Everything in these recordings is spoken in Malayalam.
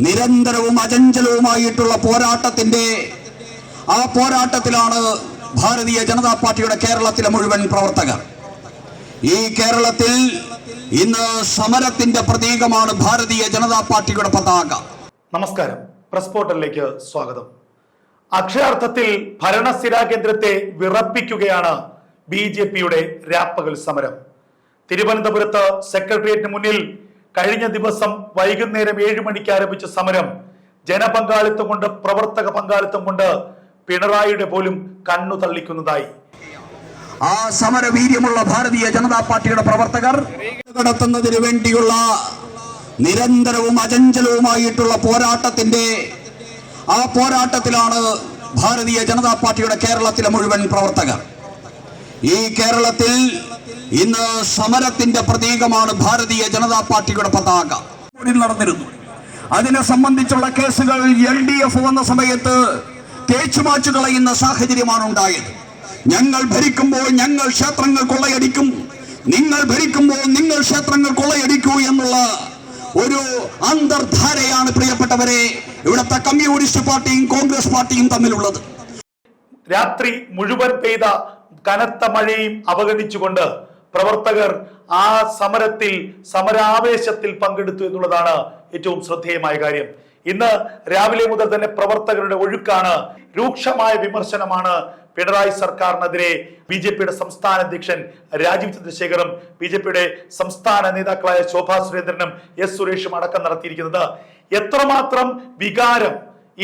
നിരന്തരവും അചഞ്ചലവുമായിട്ടുള്ള പോരാട്ടത്തിന്റെ ആ പോരാട്ടത്തിലാണ് ഭാരതീയ ജനതാ പാർട്ടിയുടെ കേരളത്തിലെ മുഴുവൻ പ്രവർത്തകർ. ഈ കേരളത്തിൽ ഇന്ന് സമരത്തിന്റെ പ്രതീകമാണ് ഭാരതീയ ജനതാ പാർട്ടിയുടെ പതാക. നമസ്കാരം. പ്രസ് പോർട്ടലിലേക്ക് സ്വാഗതം. അക്ഷരാർത്ഥത്തിൽ ഭരണസ്ഥിരാ കേന്ദ്രത്തെ വിറപ്പിക്കുകയാണ് ബി ജെ പിയുടെ രാപ്പകൽ സമരം. തിരുവനന്തപുരത്ത് സെക്രട്ടേറിയറ്റിന് മുന്നിൽ കഴിഞ്ഞ ദിവസം വൈകുന്നേരം ഏഴ് മണിക്ക് ആരംഭിച്ച സമരം ജനപങ്കാളിത്തം കൊണ്ട് പ്രവർത്തക പങ്കാളിത്തം കൊണ്ട് പിണറായിയുടെ പോലും കണ്ണു തള്ളിക്കുന്നതായി. ആ സമരവീര്യമുള്ള ഭാരതീയ ജനതാ പാർട്ടിയുടെ പ്രവർത്തകർ കടത്തുന്നതിന് വേണ്ടിയുള്ള നിരന്തരവും അചഞ്ചലവുമായിട്ടുള്ള പോരാട്ടത്തിന്റെ ആ പോരാട്ടത്തിലാണ് ഭാരതീയ ജനതാ പാർട്ടിയുടെ കേരളത്തിലെ മുഴുവൻ പ്രവർത്തകർ. ഈ കേരളത്തിൽ ഇന്ന് സമരത്തിന്റെ പ്രതീകമാണ് ഭാരതീയ ജനതാ പാർട്ടിയുടെ പതാക. നടന്നിരുന്നു. അതിനെ സംബന്ധിച്ചുള്ള കേസുകൾ എൽ ഡി എഫ് വന്ന സമയത്ത് തേച്ചുമാച്ചു കളയുന്ന സാഹചര്യമാണ് ഉണ്ടായത്. ഞങ്ങൾ ഭരിക്കുമ്പോൾ ഞങ്ങൾ ക്ഷേത്രങ്ങൾ കൊള്ളയടിക്കും. നിങ്ങൾ ഭരിക്കുമ്പോൾ നിങ്ങൾ ക്ഷേത്രങ്ങൾ കൊള്ളയടിക്കൂ എന്നുള്ള ഒരു അന്തർധാരയാണ് പ്രിയപ്പെട്ടവരെ ഇവിടുത്തെ കമ്മ്യൂണിസ്റ്റ് പാർട്ടിയും കോൺഗ്രസ് പാർട്ടിയും തമ്മിലുള്ളത്. രാത്രി മുഴുവൻ പെയ്ത കനത്ത മഴയും അവഗണിച്ചുകൊണ്ട് പ്രവർത്തകർ ആ സമരത്തിൽ സമരാവേശത്തിൽ പങ്കെടുത്തു എന്നുള്ളതാണ് ഏറ്റവും ശ്രദ്ധേയമായ കാര്യം. ഇന്ന് രാവിലെ മുതൽ തന്നെ പ്രവർത്തകരുടെ ഒഴുക്കാണ് രൂക്ഷമായ വിമർശനമാണ് പിണറായി സർക്കാരിനെതിരെ ബി ജെ പിയുടെ സംസ്ഥാന അധ്യക്ഷൻ രാജീവ് ചന്ദ്രശേഖറും ബി ജെ പിയുടെ സംസ്ഥാന നേതാക്കളായ ശോഭാ സുരേന്ദ്രനും എസ് സുരേഷും അടക്കം നടത്തിയിരിക്കുന്നത്. എത്രമാത്രം വികാരം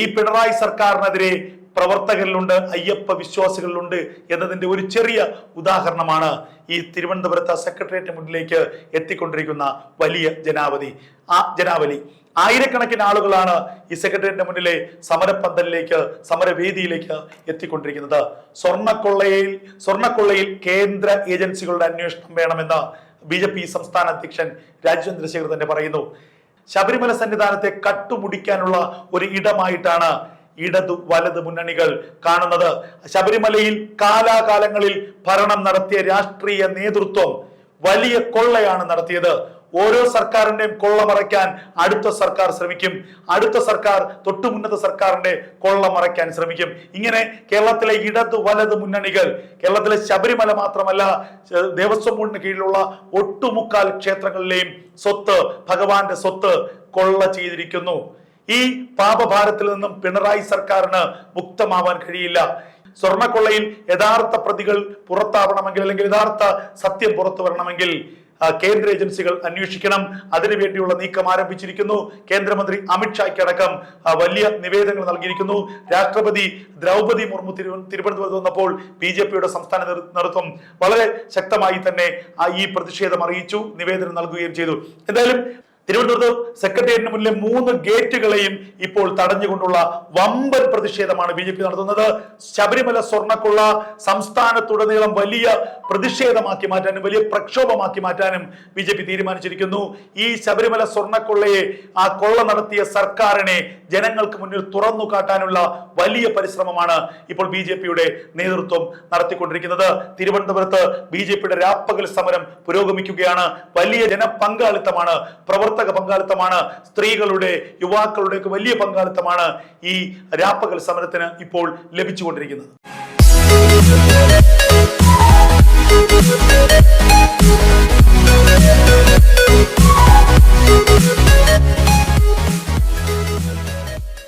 ഈ പിണറായി സർക്കാരിനെതിരെ പ്രവർത്തകരിലുണ്ട് അയ്യപ്പ വിശ്വാസികളിലുണ്ട് എന്നതിന്റെ ഒരു ചെറിയ ഉദാഹരണമാണ് ഈ തിരുവനന്തപുരത്ത് സെക്രട്ടേറിയറ്റ് മുന്നിലേക്ക് എത്തിക്കൊണ്ടിരിക്കുന്ന വലിയ ജനാവധി ആ ജനാവലി ആയിരക്കണക്കിന് ആളുകളാണ് ഈ സെക്രട്ടേറിയറ്റിന്റെ മുന്നിലെ സമരപ്പന്തലിലേക്ക് സമരവേദിയിലേക്ക് എത്തിക്കൊണ്ടിരിക്കുന്നത്. സ്വർണക്കൊള്ളയിൽ സ്വർണക്കൊള്ളയിൽ കേന്ദ്ര ഏജൻസികളുടെ അന്വേഷണം വേണമെന്ന് ബി ജെ പി സംസ്ഥാന അധ്യക്ഷൻ രാജചന്ദ്രശേഖർ ചന്ദ്രശേഖർ തന്നെ പറയുന്നു. ശബരിമല സന്നിധാനത്തെ കട്ടുമുടിക്കാനുള്ള ഒരു ഇടമായിട്ടാണ് ഇടതു വലത് മുന്നണികൾ കാണുന്നത്. ശബരിമലയിൽ കാലാകാലങ്ങളിൽ ഭരണം നടത്തിയ രാഷ്ട്രീയ നേതൃത്വം വലിയ കൊള്ളയാണ് നടത്തിയത്. ഓരോ സർക്കാരിന്റെയും കൊള്ള മറയ്ക്കാൻ അടുത്ത സർക്കാർ ശ്രമിക്കും. അടുത്ത സർക്കാർ തൊട്ടുമുന്നത്തെ സർക്കാരിന്റെ കൊള്ള മറയ്ക്കാൻ ശ്രമിക്കും. ഇങ്ങനെ കേരളത്തിലെ ഇടത് വലത് മുന്നണികൾ കേരളത്തിലെ ശബരിമല മാത്രമല്ല ദേവസ്വം ബോർഡിന് കീഴിലുള്ള ഒട്ടുമുക്കാൽ ക്ഷേത്രങ്ങളിലെയും സ്വത്ത് ഭഗവാന്റെ സ്വത്ത് കൊള്ള ചെയ്തിരിക്കുന്നു. ഈ പാപഭാരത്തിൽ നിന്നും പിണറായി സർക്കാരിന് മുക്തമാവാൻ കഴിയില്ല. സ്വർണക്കൊള്ളയിൽ യഥാർത്ഥ പ്രതികൾ പുറത്താവണമെങ്കിൽ അല്ലെങ്കിൽ യഥാർത്ഥ സത്യം പുറത്തു വരണമെങ്കിൽ കേന്ദ്ര ഏജൻസികൾ അന്വേഷിക്കണം. അതിനുവേണ്ടിയുള്ള നീക്കം ആരംഭിച്ചിരിക്കുന്നു. കേന്ദ്രമന്ത്രി അമിത്ഷായ്ക്ക് അടക്കം വലിയ നിവേദനങ്ങൾ നൽകിയിരിക്കുന്നു. രാഷ്ട്രപതി ദ്രൗപതി മുർമു തിരുവ- തിരുവനന്തപുരത്ത് വന്നപ്പോൾ ബി ജെ പിയുടെ സംസ്ഥാന നേതൃത്വം വളരെ ശക്തമായി തന്നെ ഈ പ്രതിഷേധം അറിയിച്ചു നിവേദനം നൽകുകയും ചെയ്തു. എന്തായാലും തിരുവനന്തപുരത്ത് സെക്രട്ടേറിയറ്റിന് മുന്നിലെ മൂന്ന് ഗേറ്റുകളെയും ഇപ്പോൾ തടഞ്ഞുകൊണ്ടുള്ള വമ്പൻ പ്രതിഷേധമാണ് ബി നടത്തുന്നത്. ശബരിമല സ്വർണക്കുള്ള സംസ്ഥാനത്തുടനീളം വലിയ പ്രതിഷേധമാക്കി മാറ്റാനും വലിയ പ്രക്ഷോഭമാക്കി മാറ്റാനും ബി ജെ പി തീരുമാനിച്ചിരിക്കുന്നു. ഈ ശബരിമല സ്വർണക്കൊള്ളയെ ആ കൊള്ള നടത്തിയ സർക്കാരിനെ ജനങ്ങൾക്ക് മുന്നിൽ തുറന്നു കാട്ടാനുള്ള വലിയ പരിശ്രമമാണ് ഇപ്പോൾ ബി ജെ പിയുടെ നേതൃത്വം നടത്തിക്കൊണ്ടിരിക്കുന്നത്. തിരുവനന്തപുരത്ത് ബി ജെ പിയുടെ രാപ്പകൽ സമരം പുരോഗമിക്കുകയാണ്. വലിയ ജനപങ്കാളിത്തമാണ് പ്രവർത്തക പങ്കാളിത്തമാണ് സ്ത്രീകളുടെ യുവാക്കളുടെ ഒക്കെ വലിയ പങ്കാളിത്തമാണ് ഈ രാപ്പകൽ സമരത്തിന് ഇപ്പോൾ ലഭിച്ചുകൊണ്ടിരിക്കുന്നത്.